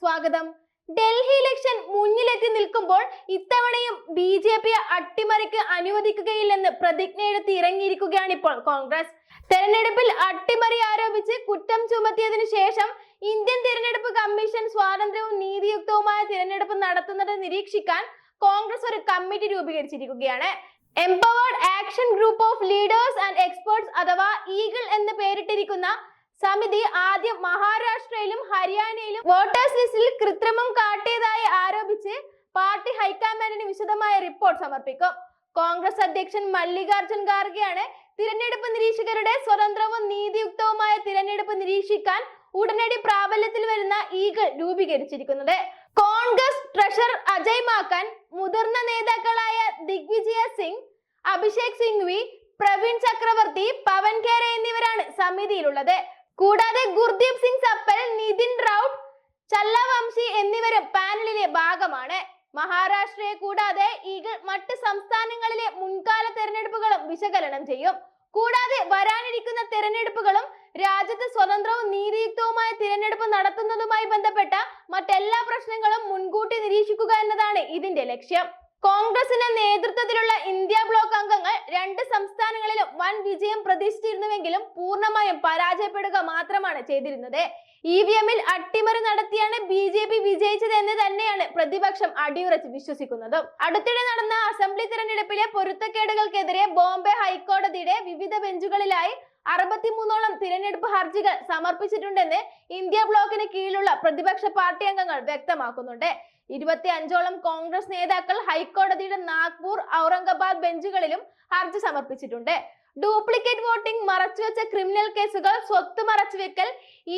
സ്വാഗതം. ഡൽഹി ഇലക്ഷൻ മുന്നിലെത്തി നിൽക്കുമ്പോൾ ഇത്തവണയും ബി ജെ പി അട്ടിമറിക്ക് അനുവദിക്കുകയില്ലെന്ന് പ്രതിജ്ഞയെടുത്ത് ഇറങ്ങിയിരിക്കുകയാണ് ഇപ്പോൾ കോൺഗ്രസ്. തെരഞ്ഞെടുപ്പിൽ അട്ടിമറി ആരോപിച്ച് കുറ്റം ചുമത്തിയതിനു ശേഷം ഇന്ത്യൻ തിരഞ്ഞെടുപ്പ് കമ്മീഷൻ സ്വാതന്ത്ര്യവും നീതിയുക്തവുമായ തിരഞ്ഞെടുപ്പ് നടത്തുന്നത് നിരീക്ഷിക്കാൻ കോൺഗ്രസ് ഒരു committee രൂപീകരിച്ചിരിക്കുകയാണ്. Empowered action group of leaders and experts അഥവാ ഈഗിൾ എന്ന് പേരിട്ടിരിക്കുന്ന സമിതി ആദ്യം മഹാരാഷ്ട്രയിലും ഹരിയാനയിലും വോട്ടേഴ്സ് ലിസ്റ്റിൽ കൃത്രിമം കാട്ടിയതായി ആരോപിച്ച് പാർട്ടി ഹൈക്കമാൻഡിന് വിശദമായ റിപ്പോർട്ട് സമർപ്പിക്കും. കോൺഗ്രസ് അധ്യക്ഷൻ മല്ലികാർജുൻ ഖാർഗെയാണ് തിരഞ്ഞെടുപ്പ് നിരീക്ഷകരുടെ സ്വതന്ത്രവും നീതിയുക്തവുമായ തിരഞ്ഞെടുപ്പ് നിരീക്ഷിക്കാൻ ഉടനടി പ്രാബല്യത്തിൽ വരുന്ന ഈഗിൾ രൂപീകരിച്ചിരിക്കുന്നത്. കോൺഗ്രസ് ട്രഷറർ അജയ് മാക്കൻ മുതിർന്ന നേതാക്കളായ ദിഗ്വിജയ സിംഗ് അഭിഷേക് സിംഗ്വി പ്രവീൺ ചക്രവർത്തി പവൻ ഖേര എന്നിവരാണ് സമിതിയിലുള്ളത്. കൂടാതെ ഗുർദീപ് സിംഗ് സപ്പൽ നിതിൻ റൌട്ട് ചല്ലവംശി എന്നിവരും പാനലിലെ ഭാഗമാണ്. മഹാരാഷ്ട്രയെ കൂടാതെ ഈഗിൾ മറ്റ് സംസ്ഥാനങ്ങളിലെ മുൻകാല തെരഞ്ഞെടുപ്പുകളും വിശകലനം ചെയ്യും. കൂടാതെ വരാനിരിക്കുന്ന തെരഞ്ഞെടുപ്പുകളും രാജ്യത്ത് സ്വതന്ത്രവും നീതിയുക്തവുമായ തിരഞ്ഞെടുപ്പ് നടത്തുന്നതുമായി ബന്ധപ്പെട്ട മറ്റെല്ലാ പ്രശ്നങ്ങളും മുൻകൂട്ടി നിരീക്ഷിക്കുക എന്നതാണ് ഇതിന്റെ ലക്ഷ്യം. കോൺഗ്രസിന്റെ നേതൃത്വത്തിലുള്ള ഇന്ത്യ ബ്ലോക്ക് അംഗങ്ങൾ രണ്ട് സംസ്ഥാനങ്ങളിലും വൻ വിജയം പ്രതീക്ഷിച്ചിരുന്നുവെങ്കിലും പൂർണമായും പരാജയപ്പെടുക മാത്രമാണ് ചെയ്തിരുന്നത്. ഇ വി എമ്മിൽ അട്ടിമറി നടത്തിയാണ് ബി ജെ പി വിജയിച്ചത് എന്ന് തന്നെയാണ് പ്രതിപക്ഷം അടിയുറച്ച് വിശ്വസിക്കുന്നത്. അടുത്തിടെ നടന്ന അസംബ്ലി തെരഞ്ഞെടുപ്പിലെ പൊരുത്തക്കേടുകൾക്കെതിരെ ബോംബെ ഹൈക്കോടതിയുടെ അറുപത്തിമൂന്നോളം തിരഞ്ഞെടുപ്പ് ഹർജികൾ സമർപ്പിച്ചിട്ടുണ്ടെന്ന് ഇന്ത്യ ബ്ലോക്കിന് കീഴിലുള്ള പ്രതിപക്ഷ പാർട്ടി അംഗങ്ങൾ വ്യക്തമാക്കുന്നുണ്ട്. ഇരുപത്തി അഞ്ചോളം കോൺഗ്രസ് നേതാക്കൾ ഹൈക്കോടതിയുടെ നാഗ്പൂർ ഔറംഗാബാദ് ബെഞ്ചുകളിലും ഹർജി സമർപ്പിച്ചിട്ടുണ്ട്. ഡ്യൂപ്ലിക്കേറ്റ് വോട്ടിംഗ് മറച്ചുവെച്ച ക്രിമിനൽ കേസുകൾ സ്വത്ത് മറച്ചുവെക്കൽ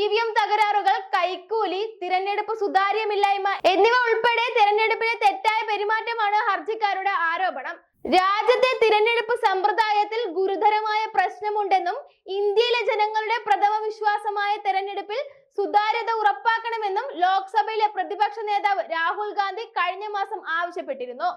ഇ വി എം തകരാറുകൾ കൈക്കൂലി തിരഞ്ഞെടുപ്പ് സുതാര്യമില്ലായ്മ എന്നിവ ഉൾപ്പെടെ തിരഞ്ഞെടുപ്പിലെ തെറ്റായ പെരുമാറ്റമാണ് ഹർജിക്കാരുടെ ആരോപണം. രാജ്യത്തെ തിരഞ്ഞെടുപ്പ് സമ്പ്രദായത്തിൽ ഗുരുതരമായ പ്രശ്നമുണ്ടെന്നും ഇന്ത്യയിലെ ജനങ്ങളുടെ പ്രഥമ വിശ്വാസമായ തെരഞ്ഞെടുപ്പിൽ സുതാര്യത ഉറപ്പാക്കണമെന്നും ലോക്സഭയിലെ പ്രതിപക്ഷ നേതാവ് രാഹുൽ ഗാന്ധി കഴിഞ്ഞ മാസം ആവശ്യപ്പെട്ടിരുന്നു.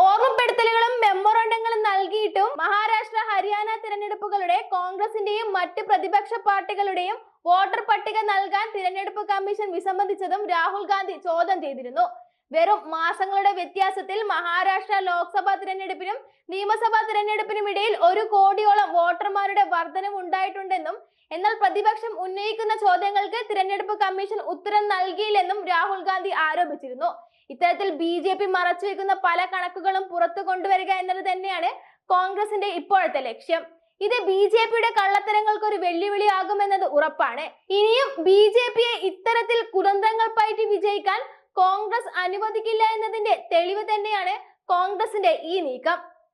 ഓർമ്മപ്പെടുത്തലുകളും മെമ്മോറണ്ടങ്ങളും നൽകിയിട്ടും മഹാരാഷ്ട്ര ഹരിയാന തിരഞ്ഞെടുപ്പുകളുടെ കോൺഗ്രസിന്റെയും മറ്റ് പ്രതിപക്ഷ പാർട്ടികളുടെയും വോട്ടർ പട്ടിക നൽകാൻ തിരഞ്ഞെടുപ്പ് കമ്മീഷൻ വിസമ്മതിച്ചതും രാഹുൽ ഗാന്ധി ചോദ്യം ചെയ്തിരുന്നു. വെറും മാസങ്ങളുടെ വ്യത്യാസത്തിൽ മഹാരാഷ്ട്ര ലോക്സഭാ തിരഞ്ഞെടുപ്പിനും നിയമസഭാ തിരഞ്ഞെടുപ്പിനും ഇടയിൽ ഒരു കോടിയോളം വോട്ടർമാരുടെ വർധനം ഉണ്ടായിട്ടുണ്ടെന്നും എന്നാൽ പ്രതിപക്ഷം ഉന്നയിക്കുന്ന ചോദ്യങ്ങൾക്ക് തിരഞ്ഞെടുപ്പ് കമ്മീഷൻ ഉത്തരം നൽകിയില്ലെന്നും രാഹുൽ ഗാന്ധി ആരോപിച്ചിരുന്നു. ഇത്തരത്തിൽ ബി ജെ പി മറച്ചുവെക്കുന്ന പല കണക്കുകളും പുറത്തു കൊണ്ടുവരിക എന്നത് തന്നെയാണ് കോൺഗ്രസിന്റെ ഇപ്പോഴത്തെ ലക്ഷ്യം. ഇത് ബി ജെ പിയുടെ കള്ളത്തരങ്ങൾക്ക് ഒരു വെല്ലുവിളിയാകുമെന്നത് ഉറപ്പാണ്. ഇനിയും ബി ജെ പിയെ ഇത്തരത്തിൽ കുതന്ത്രങ്ങൾ പയറ്റി വിജയിക്കാൻ കോൺഗ്രസ് അനുവദിക്കില്ല എന്നതിന്റെ തെളിവ് തന്നെയാണ് കോൺഗ്രസിന്റെ ഈ നീക്കം.